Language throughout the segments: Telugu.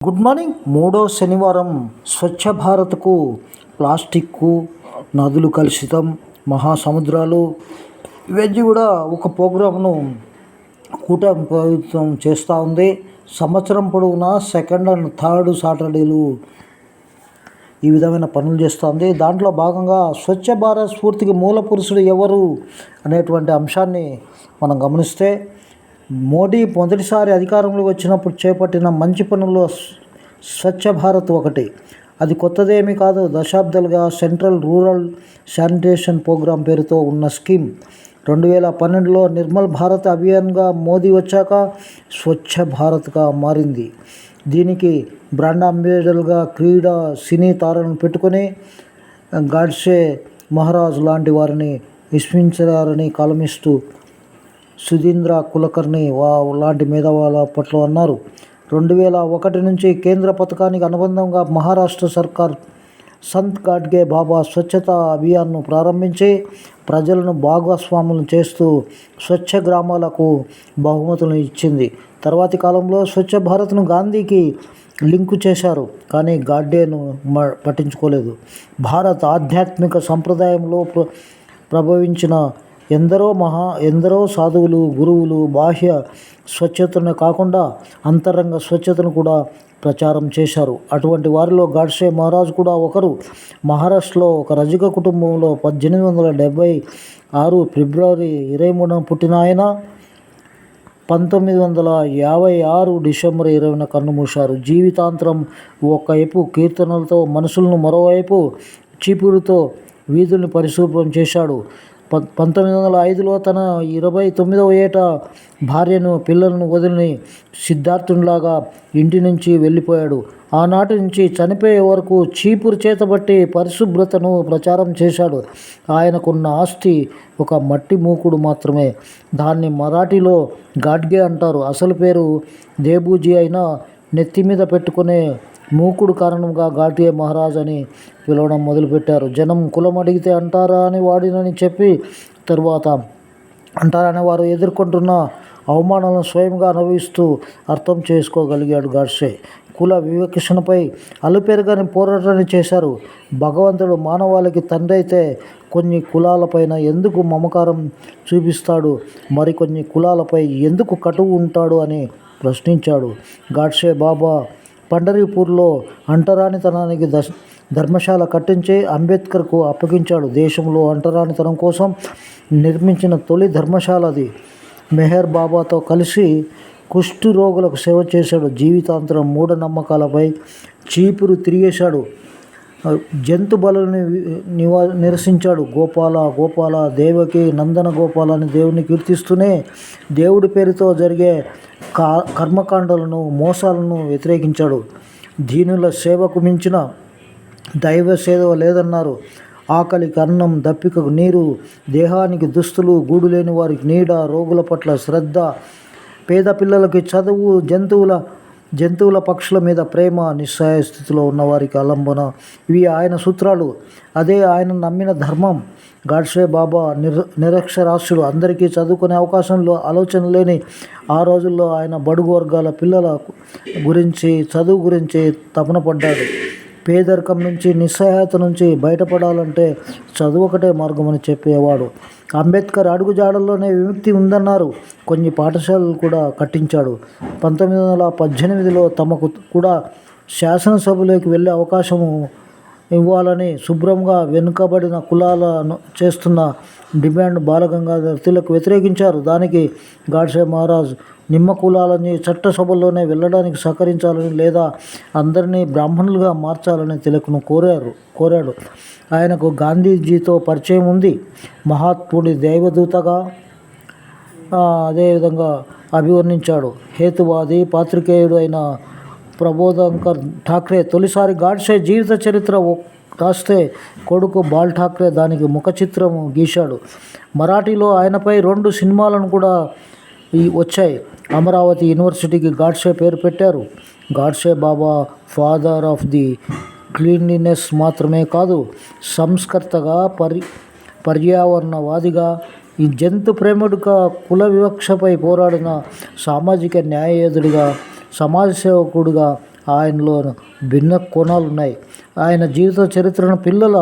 Good morning. మూడో శనివారం స్వచ్ఛ భారత్కు ప్లాస్టిక్కు నదులు కలుషితం మహాసముద్రాలు. ఇవన్నీ కూడా ఒక ప్రోగ్రామ్ను కూటమి ప్రభుత్వం చేస్తూ ఉంది. సంవత్సరం పొడవునా సెకండ్ అండ్ థర్డ్ సాటర్డేలు ఈ విధమైన పనులు చేస్తుంది దాంట్లో భాగంగా స్వచ్ఛ భారత్ స్ఫూర్తికి మూల పురుషుడు ఎవరు అనేటువంటి అంశాన్ని మనం గమనిస్తే మోడీ మొదటిసారి అధికారంలోకి వచ్చినప్పుడు చేపట్టిన మంచి పనుల్లో స్వచ్ఛ భారత్ ఒకటి. అది కొత్తదేమీ కాదు దశాబ్దాలుగా సెంట్రల్ రూరల్ శానిటేషన్ ప్రోగ్రాం పేరుతో ఉన్న స్కీమ్. రెండు వేల పన్నెండులో నిర్మల్ భారత్ అభియాన్గా మోదీ వచ్చాక స్వచ్ఛ భారత్గా మారింది. దీనికి బ్రాండ్ అంబాసిడర్గా క్రీడా సినీ తారలను పెట్టుకొని గాడ్సే మహారాజ్ లాంటి వారిని విస్మించారని కాలమిస్తూ సుధీంద్ర కులకర్ణి వా లాంటి మేధావుల పట్ల అన్నారు. రెండు వేల ఒకటి నుంచి కేంద్ర పథకానికి అనుబంధంగా మహారాష్ట్ర సర్కార్ సంత్ గాడ్గే బాబా స్వచ్ఛత అభియాన్ను ప్రారంభించి ప్రజలను భాగస్వాములను చేస్తూ స్వచ్ఛ గ్రామాలకు బహుమతులను ఇచ్చింది. తర్వాతి కాలంలో స్వచ్ఛ భారత్ను గాంధీకి లింకు చేశారు కానీ గాడ్డేను మ పట్టించుకోలేదు. భారత్ ఆధ్యాత్మిక సంప్రదాయంలో ప్ర ప్రభవించిన ఎందరో మహా ఎందరో సాధువులు గురువులు బాహ్య స్వచ్ఛతను కాకుండా అంతరంగ స్వచ్ఛతను కూడా ప్రచారం చేశారు. అటువంటి వారిలో గాడ్సే మహారాజ్ కూడా ఒకరు. మహారాష్ట్రలో ఒక రజక కుటుంబంలో పద్దెనిమిది వందల డెబ్భై ఆరు ఫిబ్రవరి ఇరవై మూడున పుట్టిన ఆయన పంతొమ్మిది వందల యాభై ఆరు డిసెంబర్ ఇరవైన కన్నుమూశారు జీవితాంతరం ఒకవైపు కీర్తనలతో మనుషులను మరోవైపు చీపురుతో వీధుల్ని పరిశుభ్రం చేశాడు. పంతొమ్మిది వందల ఐదులో తన ఇరవై తొమ్మిదవ ఏట భార్యను పిల్లలను వదిలి సిద్ధార్థునిలాగా ఇంటి నుంచి వెళ్ళిపోయాడు. ఆనాటి నుంచి చనిపోయే వరకు చీపురు చేతబట్టి పరిశుభ్రతను ప్రచారం చేశాడు. ఆయనకున్న ఆస్తి ఒక మట్టి మూకుడు మాత్రమే. దాన్ని మరాఠీలో గాడ్గే అంటారు. అసలు పేరు దేబూజీ అయినా నెత్తి మీద పెట్టుకునే మూకుడు కారణంగా ఘాటియే మహారాజ్ అని పిలవడం మొదలుపెట్టారు. జనం కులం అడిగితే అంటారా అని వాడినని చెప్పి తరువాత అంటారని వారు ఎదుర్కొంటున్న అవమానాలను స్వయంగా అనుభవిస్తూ అర్థం చేసుకోగలిగాడు గాడ్సే కుల వివక్షణపై అలుపెరగని పోరాటాన్ని చేశారు. భగవంతుడు మానవాళికి తండ్రి అయితే కొన్ని కులాలపైన ఎందుకు మమకారం చూపిస్తాడు? మరికొన్ని కులాలపై ఎందుకు కటువు ఉంటాడు అని ప్రశ్నించాడు. గాడ్సే బాబా పండరీపూర్లో అంటరానితనానికి దశ ధర్మశాల కట్టించి అంబేద్కర్కు అప్పగించాడు. దేశంలో అంటరానితనం కోసం నిర్మించిన తొలి ధర్మశాల అది మెహర్ బాబాతో కలిసి కుష్ఠు రోగులకు సేవ చేశాడు. జీవితాంతరం మూఢనమ్మకాలపై చీపురు తిరిగేశాడు. జంతు బలుని నివా నిరసించాడు. గోపాల గోపాల దేవకి నందన గోపాల అని దేవుని కీర్తిస్తూనే దేవుడి పేరుతో జరిగే కా కర్మకాండలను మోసాలను వ్యతిరేకించాడు. దీనుల సేవకు మించిన దైవ సేవ లేదన్నారు. ఆకలికి అన్నం దప్పికకు నీరు దేహానికి దుస్తులు గూడు లేని వారికి నీడ రోగుల పట్ల శ్రద్ధ పేద పిల్లలకి చదువు జంతువుల జంతువుల పక్షుల మీద ప్రేమ నిస్సహాయ స్థితిలో ఉన్నవారికి అలంబన. ఇవి ఆయన సూత్రాలు. అదే ఆయన నమ్మిన ధర్మం. గాడ్సే బాబా నిర నిరక్షరాస్యుడు. అందరికీ చదువుకునే అవకాశంలో ఆలోచన లేని ఆ రోజుల్లో ఆయన బడుగు వర్గాల పిల్లల గురించి చదువు గురించి తపన పడ్డాడు. పేదరికం నుంచి నిస్సహాయత నుంచి బయటపడాలంటే చదువు ఒకటే మార్గమని చెప్పేవాడు. అంబేద్కర్ అడుగుజాడల్లోనే విముక్తి ఉందన్నారు. కొన్ని పాఠశాలలు కూడా కట్టించాడు. పంతొమ్మిది వందల పద్దెనిమిదిలో తమకు కూడా శాసనసభలోకి వెళ్ళే అవకాశము ఇవ్వాలని శుభ్రంగా వెనుకబడిన కులాలను చేస్తున్న డిమాండ్ బాలగంగాధర్ తిలక్ వ్యతిరేకించారు. దానికి గాడ్సే మహారాజ్ నిమ్మ కులాలని చట్టసభల్లోనే వెళ్ళడానికి సహకరించాలని లేదా అందరినీ బ్రాహ్మణులుగా మార్చాలని తిలక్ను కోరారు కోరాడు. ఆయనకు గాంధీజీతో పరిచయం ఉంది. మహాత్ముడి దైవదూతగా అదేవిధంగా అభివర్ణించాడు. హేతువాది పాత్రికేయుడు అయిన ప్రబోధంకర్ ఠాక్రే తొలిసారి గాడ్సే జీవిత చరిత్ర రాస్తే కొడుకు బాల్ ఠాక్రే దానికి ముఖ చిత్రం గీశాడు. మరాఠీలో ఆయనపై రెండు సినిమాలను కూడా ఈ వచ్చాయి. అమరావతి యూనివర్సిటీకి గాడ్సే పేరు పెట్టారు. Gadge Baba father of the cleanliness మాత్రమే కాదు సంస్కర్తగా పరి పర్యావరణవాదిగా ఈ జంతు ప్రేముడుగా కుల వివక్షపై పోరాడిన సామాజిక న్యాయయోధుడిగా సమాజ సేవకుడుగా ఆయనలో భిన్న కోణాలు ఉన్నాయి ఆయన జీవిత చరిత్రను పిల్లల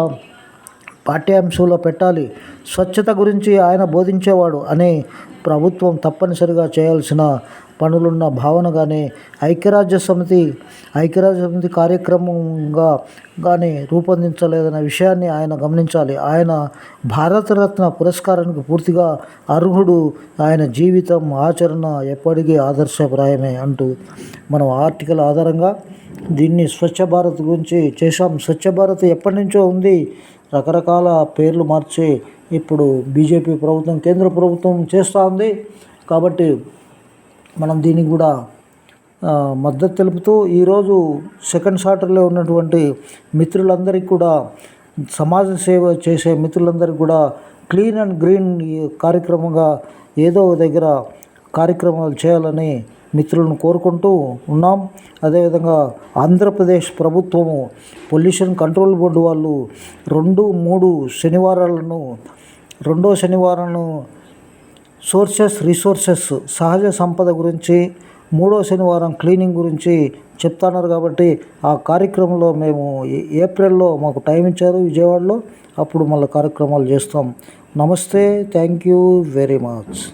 పాఠ్యాంశంలో పెట్టాలి. స్వచ్ఛత గురించి ఆయన బోధించేవాడు అని ప్రభుత్వం తప్పనిసరిగా చేయాల్సిన పనులున్న భావనగానే ఐక్యరాజ్య సమితి ఐక్యరాజ్య సమితి కార్యక్రమంగా కానీ రూపొందించలేదనే విషయాన్ని ఆయన గమనించాలి. ఆయన భారతరత్న పురస్కారానికి పూర్తిగా అర్హుడు. ఆయన జీవితం ఆచరణ ఎప్పటికీ ఆదర్శప్రాయమే అంటూ మనం ఆర్టికల్ ఆధారంగా దీన్ని స్వచ్ఛ భారత్ గురించి చేశాం. స్వచ్ఛ భారత్ ఎప్పటి నుంచో ఉంది. రకరకాల పేర్లు మార్చి ఇప్పుడు బీజేపీ ప్రభుత్వం కేంద్ర ప్రభుత్వం చేస్తోంది. కాబట్టి మనం దీనికి కూడా మద్దతు తెలుపుతూ ఈరోజు సెకండ్ సాటర్లో ఉన్నటువంటి మిత్రులందరికీ కూడా సమాజ సేవ చేసే మిత్రులందరికీ కూడా క్లీన్ అండ్ గ్రీన్ కార్యక్రమంగా ఏదో దగ్గర కార్యక్రమాలు చేయాలని మిత్రులను కోరుకుంటూ ఉన్నాం. అదేవిధంగా ఆంధ్రప్రదేశ్ ప్రభుత్వము పొల్యూషన్ కంట్రోల్ బోర్డు వాళ్ళు రెండు మూడు శనివారాలను రెండో శనివారం సోర్సెస్ రిసోర్సెస్ సహజ సంపద గురించి మూడో శనివారం క్లీనింగ్ గురించి చెప్తున్నారు కాబట్టి ఆ కార్యక్రమంలో మేము ఏ- ఏప్రిల్లో మాకు టైం ఇచ్చారు విజయవాడలో. అప్పుడు మళ్ళీ కార్యక్రమాలు చేస్తాం. నమస్తే. Thank you very much.